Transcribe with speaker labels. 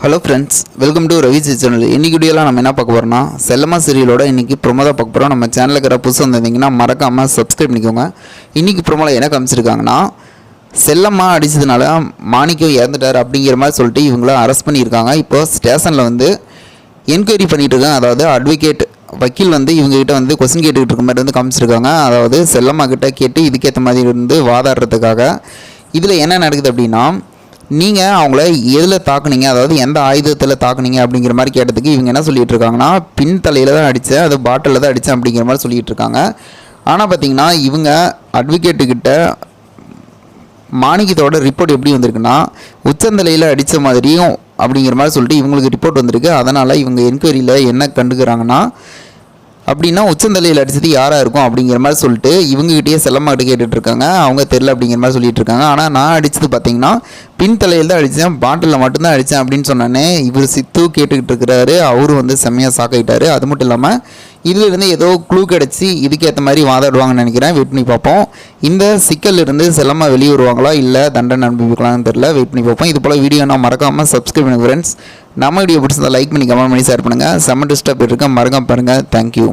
Speaker 1: Hello friends welcome to Ravi channel இன்றைக்கி வீடியோலாம் நம்ம என்ன பார்க்க போகிறோம்னா செல்லம்மா சீரியலோட இன்னைக்கு ப்ரொமோ தான் பார்க்க போகிறோம் நம்ம சேனலில் இருக்கிற புதுசு வந்திருந்தீங்கன்னா மறக்காமல் சப்ஸ்கிரைப் பண்ணிக்கோங்க. இன்றைக்கி ப்ரொமோவில் என்ன காமிச்சிருக்காங்கன்னா செல்லம்மா அடித்ததுனால மாணிக்கம் இறந்துட்டார் அப்படிங்கிற மாதிரி சொல்லிட்டு இவங்கள அரெஸ்ட் பண்ணியிருக்காங்க. இப்போ ஸ்டேஷனில் வந்து என்கொயரி பண்ணிகிட்டு இருக்காங்க. அதாவது அட்வொகேட் வக்கீல் வந்து இவங்ககிட்ட வந்து கொஸ்டின் கேட்டுக்கிட்டு இருக்க மாதிரி வந்து காமிச்சிருக்காங்க. அதாவது செல்லம்மா கிட்ட கேட்டு இதுக்கேற்ற மாதிரி இருந்து வாதாடுறதுக்காக. இதில் என்ன நடக்குது அப்படின்னா நீங்கள் அவங்கள எதில் தாக்குனீங்க? அதாவது எந்த ஆயுதத்தில் தாக்குனீங்க? அப்படிங்கிற மாதிரி கேட்டதுக்கு இவங்க என்ன சொல்லிகிட்டு இருக்காங்கன்னா பின் தலையில் தான் அடித்தேன் அது பாட்டிலில் தான் அடித்தேன் அப்படிங்கிற மாதிரி சொல்லிகிட்டு இருக்காங்க ஆனால் பார்த்தீங்கன்னா இவங்க அட்வொகேட்டுக்கிட்ட மாணிக்கத்தோட ரிப்போர்ட் எப்படி வந்திருக்குன்னா உச்சந்தலையில் அடித்த மாதிரியும் அப்படிங்கிற மாதிரி சொல்லிட்டு இவங்களுக்கு ரிப்போர்ட் வந்திருக்கு. அதனால் இவங்க என்கொயரியில் என்ன கண்டுக்கிறாங்கன்னா அப்படின்னா உச்சந்தலையில் அடித்தது யாராக இருக்கும் அப்படிங்கிற மாதிரி சொல்லிட்டு இவங்ககிட்டயே செல்லம்மாகிட்ட கேட்டுட்டு இருக்காங்க அவங்க தெரில அப்படிங்கிற மாதிரி சொல்லிட்டு இருக்காங்க ஆனால் நான் அடித்தது பார்த்தீங்கன்னா பின் தலையில் தான் அடித்தேன் பாட்டிலில் மட்டும்தான் அடித்தேன் அப்படின்னு சொன்னானே இவர் சித்து கேட்டுக்கிட்டு இருக்கிறாரு. அவரும் வந்து செம்மையாக சாக்காயிட்டாரு அது மட்டும் இல்லாமல் இதிலிருந்து ஏதோ க்ளூ கிடச்சி இதுக்கேற்ற மாதிரி வாதாடுவாங்கன்னு நினைக்கிறேன். வெயிட் பண்ணி பார்ப்போம். இந்த சிக்கல் இருந்து செல்லமாக வெளியே வருவாங்களா இல்லை தண்டனை அனுப்பிக்கலாம்னு தெரில வெயிட் பண்ணி பார்ப்போம். இது போல் வீடியோ நான் மறக்காமல் சப்ஸ்கிரைப் பண்ணுங்க ஃப்ரெண்ட்ஸ் நம்ம வீடியோ பிடிச்சிருந்தா லைக் பண்ணி கமெண்ட் பண்ணி ஷேர் பண்ணுங்கள் செம்ம டிஸ்டர்ப் இருக்க. மறக்காம பாருங்கள் தேங்க்யூ